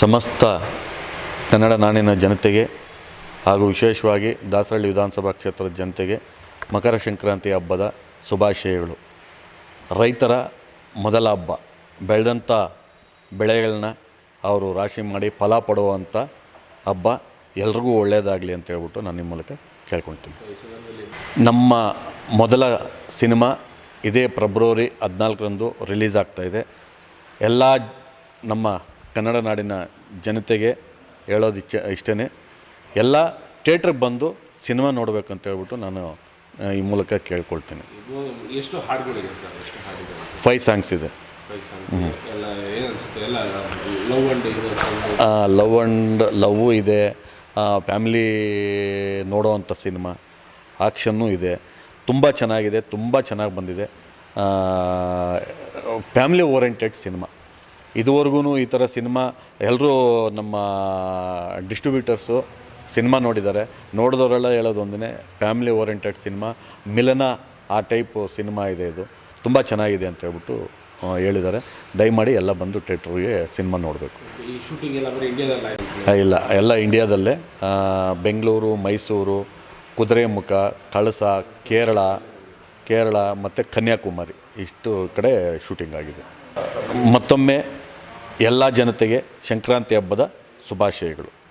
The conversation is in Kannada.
ಸಮಸ್ತ ಕನ್ನಡ ನಾಡಿನ ಜನತೆಗೆ ಹಾಗೂ ವಿಶೇಷವಾಗಿ ದಾಸರಳ್ಳಿ ವಿಧಾನಸಭಾ ಕ್ಷೇತ್ರದ ಜನತೆಗೆ ಮಕರ ಸಂಕ್ರಾಂತಿ ಹಬ್ಬದ ಶುಭಾಶಯಗಳು. ರೈತರ ಮೊದಲ ಹಬ್ಬ, ಬೆಳೆದಂಥ ಬೆಳೆಗಳನ್ನ ಅವರು ರಾಶಿ ಮಾಡಿ ಫಲ ಪಡುವಂಥ ಹಬ್ಬ ಎಲ್ರಿಗೂ ಒಳ್ಳೆಯದಾಗಲಿ ಅಂತ ಹೇಳ್ಬಿಟ್ಟು ನಾನು ನಿಮ್ಮ ಮೂಲಕ ಕೇಳ್ಕೊಳ್ತೀನಿ. ನಮ್ಮ ಮೊದಲ ಸಿನಿಮಾ ಇದೇ ಫೆಬ್ರವರಿ ಹದಿನಾಲ್ಕರಂದು ರಿಲೀಸ್ ಆಗ್ತಾಯಿದೆ ಎಲ್ಲ ನಮ್ಮ ಕನ್ನಡ ನಾಡಿನ ಜನತೆಗೆ ಹೇಳೋದು ಇಚ್ಛೆ ಇಷ್ಟೇ ಎಲ್ಲ ಥಿಯೇಟ್ರಿಗೆ ಬಂದು ಸಿನಿಮಾ ನೋಡಬೇಕು ಅಂತ ಹೇಳ್ಬಿಟ್ಟು ನಾನು ಈ ಮೂಲಕ ಕೇಳ್ಕೊಳ್ತೀನಿ. ಎಷ್ಟು ಹಾಡುಗಳಿದೆ ಫೈವ್ ಸಾಂಗ್ಸ್ ಇದೆ. ಲವ್ ಅಂಡ್ ಆ್ಯಂಡ್ ಲವ್ ಇದೆ ಫ್ಯಾಮಿಲಿ ನೋಡೋವಂಥ ಸಿನಿಮಾ. ಆಕ್ಷನ್ನು ಇದೆ. ತುಂಬ ಚೆನ್ನಾಗಿದೆ ತುಂಬ ಚೆನ್ನಾಗಿ ಬಂದಿದೆ. Family oriented cinema. ಇದುವರೆಗೂ ಈ ಥರ ಸಿನಿಮಾ ಎಲ್ಲರೂ ನಮ್ಮ ಡಿಸ್ಟ್ರಿಬ್ಯೂಟರ್ಸು ಸಿನಿಮಾ ನೋಡಿದ್ದಾರೆ. ನೋಡಿದವರೆಲ್ಲ ಹೇಳೋದು ಒಂದೇ ಫ್ಯಾಮಿಲಿ ಓರಿಯೆಂಟೆಡ್ ಸಿನಿಮಾ ಮಿಲನ ಆ ಟೈಪು ಸಿನಿಮಾ ಇದೆ ಇದು. ತುಂಬ ಚೆನ್ನಾಗಿದೆ ಅಂತ ಹೇಳ್ಬಿಟ್ಟು ಹೇಳಿದ್ದಾರೆ. ದಯಮಾಡಿ ಎಲ್ಲ ಬಂದು ಥಿಯೇಟ್ರಿಗೆ ಸಿನಿಮಾ ನೋಡಬೇಕು. ಈ ಶೂಟಿಂಗ್ ಎಲ್ಲ ಬರೀ ಇಂಡಿಯಾದಲ್ಲಿ ಇಲ್ಲ ಎಲ್ಲ ಇಂಡಿಯಾದಲ್ಲೇ. ಬೆಂಗಳೂರು ಮೈಸೂರು ಕುದುರೆಮುಖ ಕಳಸ ಕೇರಳ ಕೇರಳ ಮತ್ತು ಕನ್ಯಾಕುಮಾರಿ. ಇಷ್ಟು ಕಡೆ ಶೂಟಿಂಗ್ ಆಗಿದೆ. ಮತ್ತೊಮ್ಮೆ ಎಲ್ಲ ಜನತೆಗೆ ಸಂಕ್ರಾಂತಿ ಹಬ್ಬದ ಶುಭಾಶಯಗಳು.